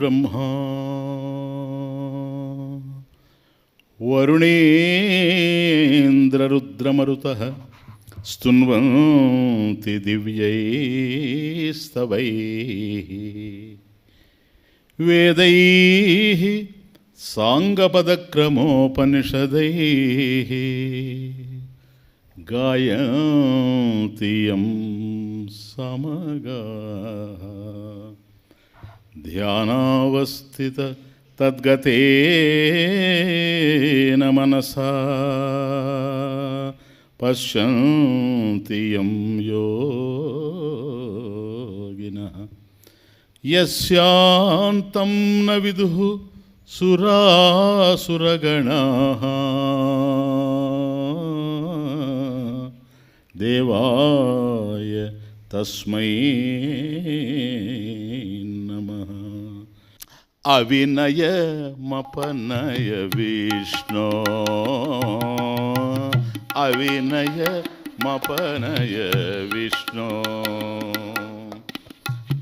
ब्रह्मा। वरुणेन्द्ररुद्रमरुतः स्तुन्वन्ति दिव्यैस्तवैः। वेदैः साङ्गपदक्रमोपनिषदैः गायन्ति यं समगाः। ध्यानावस्थित तद्गतेन मनसा। पश्यन्ति यं योगिनः। यस्यान्तं न विदुः सुरासुरगणाः। देवाय तस्मै అవినయ మపనయ విష్ణు. అవినయ మపనయ విష్ణు.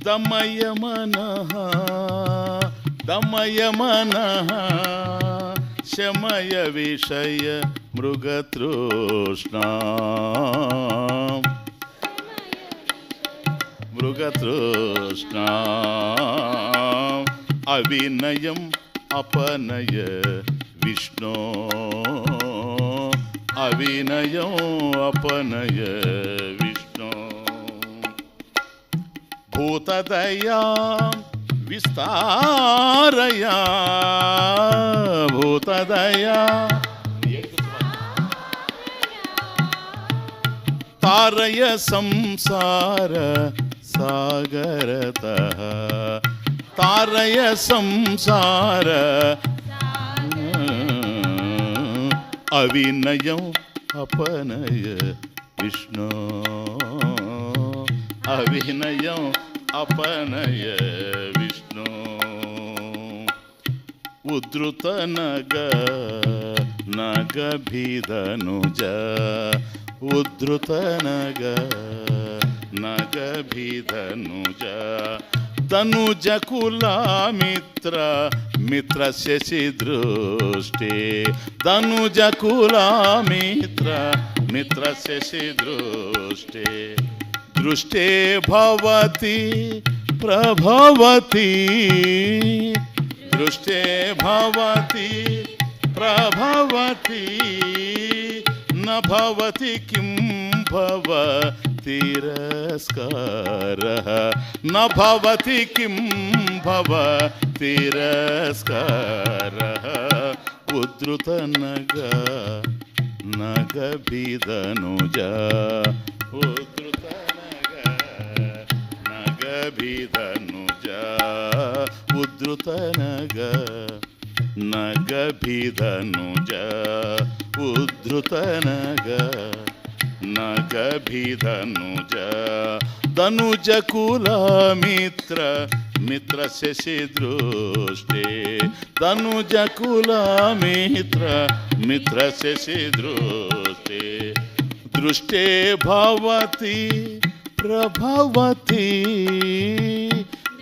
దమయ మనః దమయ మనః శమయ విషయ మృగతృష్ణ. మృగతృష్ణ. अविनयम् अपनय विष्णो अविनयम् अपनय विष्णो भूतदया विस्तारया भूतदया तारय संसार सागरतः ತಾರಯ ಸಂಸಾರ ಅವಿನಯಂ ಅಪನಯ ವಿಷ್ಣು ಅವಿನಯಂ ಅಪನಯ ವಿಷ್ಣು ಉದ್ರುತ ನಗ ನಗ ಭೀದನುಜ ಉದ್ರುತ ನಗ ನಗ ಭೀದನುಜ तनुज कुला मित्र मित्र शशि दृष्टि। तनुज कुला मित्र मित्र शशि दृष्टि। दृष्टे भवती, प्रभवती। दृष्टे भवती, प्रभवती। न भवती किं भव तिरस्कारः न भवति किं भव तिरस्कारः उद्धृतनग नगभिदनुज उद्धृतनग नगभिदनुज उद्धृतनग नगभिदनुज उद्धृतनग न कभी धनुज। धनुज कुल मित्र मित्र से दृष्टे। धनुज कुल मित्र मित्र से दृष्टे। दृष्टे भवती, प्रभवती।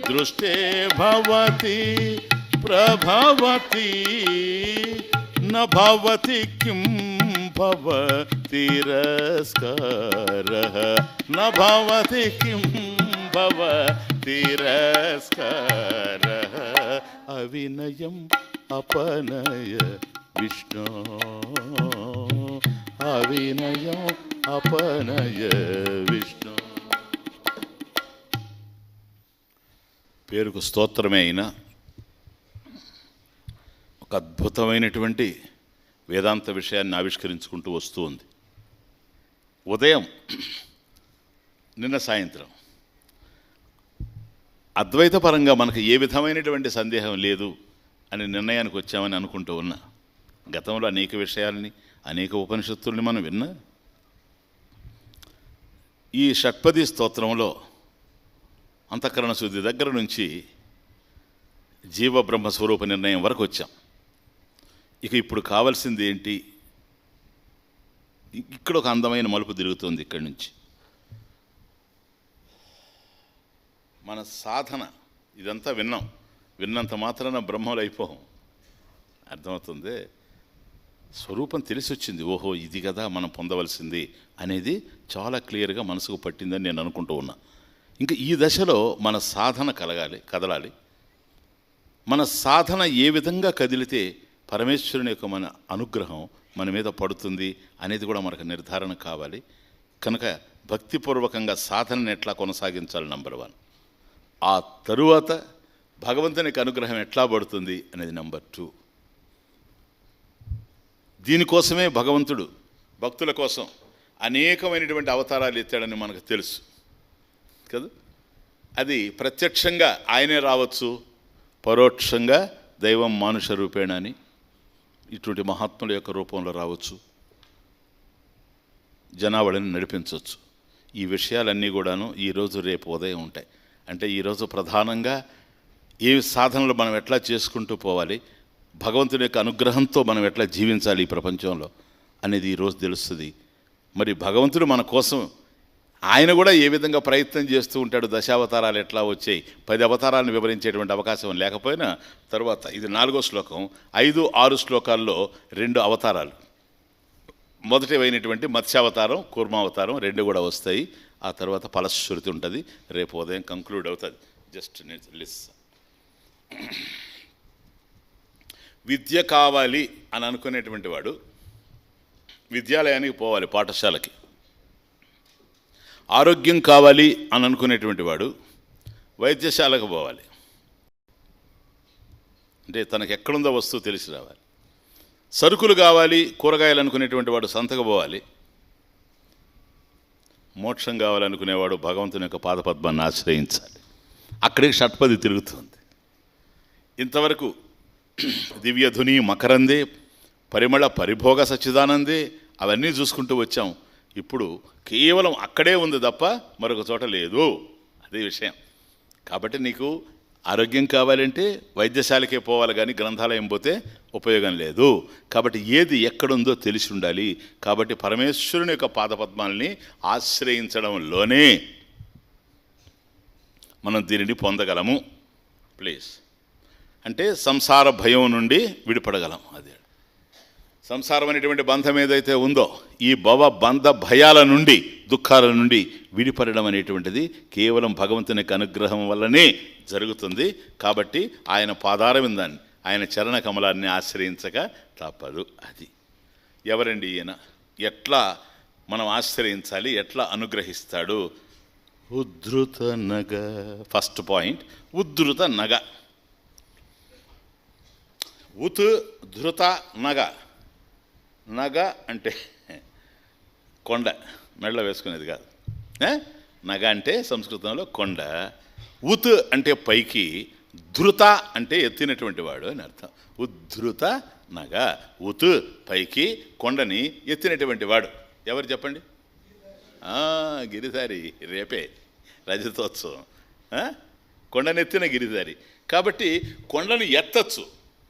दृष्टे भवती, प्रभवती। न भवती किम्? भव तिरस्कारः न भवति किं भव तिरस्कारः अविनयम् अपनय विष्णो अविनयम् अपनय విష్ణు పేరుకు స్తోత్రమే అయినా ఒక అద్భుతమైనటువంటి వేదాంత విషయాన్ని ఆవిష్కరించుకుంటూ వస్తూ ఉంది. ఉదయం నిన్న సాయంత్రం. అద్వైతపరంగా మనకు ఏ విధమైనటువంటి సందేహం లేదు అనే నిర్ణయానికి వచ్చామని అనుకుంటూ ఉన్నా గతంలో అనేక విషయాలని అనేక ఉపనిషత్తుల్ని మనం విన్నా ఈ షట్పది స్తోత్రంలో అంతఃకరణ శుద్ధి దగ్గర నుంచి జీవ బ్రహ్మ స్వరూప నిర్ణయం వరకు వచ్చాం. ఇక ఇప్పుడు కావాల్సింది ఏంటి? ఇక్కడ ఒక అందమైన మలుపు తిరుగుతుంది ఇక్కడి నుంచి. మన సాధన ఇదంతా విన్నాం. విన్నంత మాత్రాన బ్రహ్మలు అయిపోం. అర్థమవుతుంది? స్వరూపం తెలిసి వచ్చింది ఓహో ఇది కదా మనం పొందవలసింది అనేది చాలా క్లియర్గా మనసుకు పట్టిందని నేను అనుకుంటూ ఉన్నా. ఇంకా ఈ దశలో మన సాధన కలగాలి కదలాలి. మన సాధన ఏ విధంగా కదిలితే పరమేశ్వరుని యొక్క మన అనుగ్రహం మన మీద పడుతుంది అనేది కూడా మనకు నిర్ధారణ కావాలి. కనుక భక్తిపూర్వకంగా సాధనని ఎట్లా కొనసాగించాలి నంబర్ వన్ ఆ తరువాత భగవంతునికి అనుగ్రహం ఎట్లా పడుతుంది అనేది నంబర్ టూ దీనికోసమే భగవంతుడు భక్తుల కోసం అనేకమైనటువంటి అవతారాలు ఎత్తాడని మనకు తెలుసు. కదా? అది ప్రత్యక్షంగా ఆయనే రావచ్చు పరోక్షంగా దైవం మానుష రూపేణ అని. ఇటువంటి మహాత్ముల యొక్క రూపంలో రావచ్చు. జనావళిని నడిపించవచ్చు. ఈ విషయాలన్నీ కూడాను ఈరోజు రేపు ఉదయం ఉంటాయి. అంటే ఈరోజు ప్రధానంగా ఏ సాధనలు మనం ఎట్లా చేసుకుంటూ పోవాలి భగవంతుని యొక్క అనుగ్రహంతో మనం ఎట్లా జీవించాలి ఈ ప్రపంచంలో అనేది ఈరోజు తెలుస్తుంది. మరి భగవంతుడు మన కోసం ఆయన కూడా ఏ విధంగా ప్రయత్నం చేస్తూ ఉంటాడు దశావతారాలు ఎట్లా వచ్చాయి పది అవతారాలను వివరించేటువంటి అవకాశం లేకపోయినా తర్వాత ఇది నాలుగో శ్లోకం ఐదు ఆరు శ్లోకాల్లో రెండు అవతారాలు. మొదటివైనటువంటి మత్స్యావతారం కూర్మావతారం రెండు కూడా వస్తాయి. ఆ తర్వాత ఫలశ్రుతి ఉంటుంది. రేపు ఉదయం కంక్లూడ్ అవుతుంది. జస్ట్ లిస్ విద్య కావాలి అని అనుకునేటువంటి వాడు విద్యాలయానికి పోవాలి పాఠశాలకి. ఆరోగ్యం కావాలి అని అనుకునేటువంటి వాడు వైద్యశాలకు పోవాలి. అంటే తనకు ఎక్కడుందో వస్తువు తెలిసి రావాలి. సరుకులు కావాలి కూరగాయలు అనుకునేటువంటి వాడు సంతకు పోవాలి. మోక్షం కావాలనుకునేవాడు భగవంతుని యొక్క పాదపద్మాన్ని ఆశ్రయించాలి. అక్కడికి షట్పది తిరుగుతుంది. ఇంతవరకు దివ్యధుని మకరందే పరిమళ పరిభోగ సచ్చిదానందే అవన్నీ చూసుకుంటూ వచ్చాం. ఇప్పుడు కేవలం అక్కడే ఉంది తప్ప మరొక చోట లేదు. అదే విషయం. కాబట్టి నీకు ఆరోగ్యం కావాలంటే వైద్యశాలకే పోవాలి కానీ గ్రంథాలయం పోతే ఉపయోగం లేదు. కాబట్టి ఏది ఎక్కడుందో తెలిసి ఉండాలి. కాబట్టి పరమేశ్వరుని యొక్క పాదపద్మాల్ని ఆశ్రయించడంలోనే మనం దీనిని పొందగలము. ప్లీజ్. అంటే సంసార భయం నుండి విడిపడగలం అదే. సంసారం అనేటువంటి బంధం ఏదైతే ఉందో ఈ భవ బంధ భయాల నుండి దుఃఖాల నుండి విడిపడడం అనేటువంటిది కేవలం భగవంతుని యొక్క అనుగ్రహం వల్లనే జరుగుతుంది. కాబట్టి ఆయన పాదారవిందాన్ని ఆయన చరణ కమలాన్ని ఆశ్రయించక తప్పదు అది. ఎవరండి ఈయన? ఎట్లా మనం ఆశ్రయించాలి? ఎట్లా అనుగ్రహిస్తాడు? ఉద్ధృత నగ. First point. ఉద్ధృత నగ. ఉత్ ధృత నగ. నగ అంటే కొండ మెడలో వేసుకునేది కాదు. నగ అంటే సంస్కృతంలో కొండ ఉత్ అంటే పైకి ధృత అంటే ఎత్తినటువంటి వాడు అని అర్థం. ఉద్ధృత నగ ఉత్ పైకి కొండని ఎత్తినటువంటి వాడు. ఎవరు చెప్పండి? గిరిధారి రేపే రజతోత్సవం. కొండని కొండనెత్తిన గిరిధారి. కాబట్టి కొండను ఎత్తచ్చు.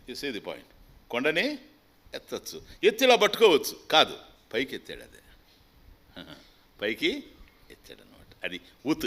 ఇస్ ది పాయింట్ కొండని ఎత్తచ్చు. ఎత్తిలా పట్టుకోవచ్చు. కాదు పైకి ఎత్తాడు అదే పైకి ఎత్తాడు అనమాట అది ఉత్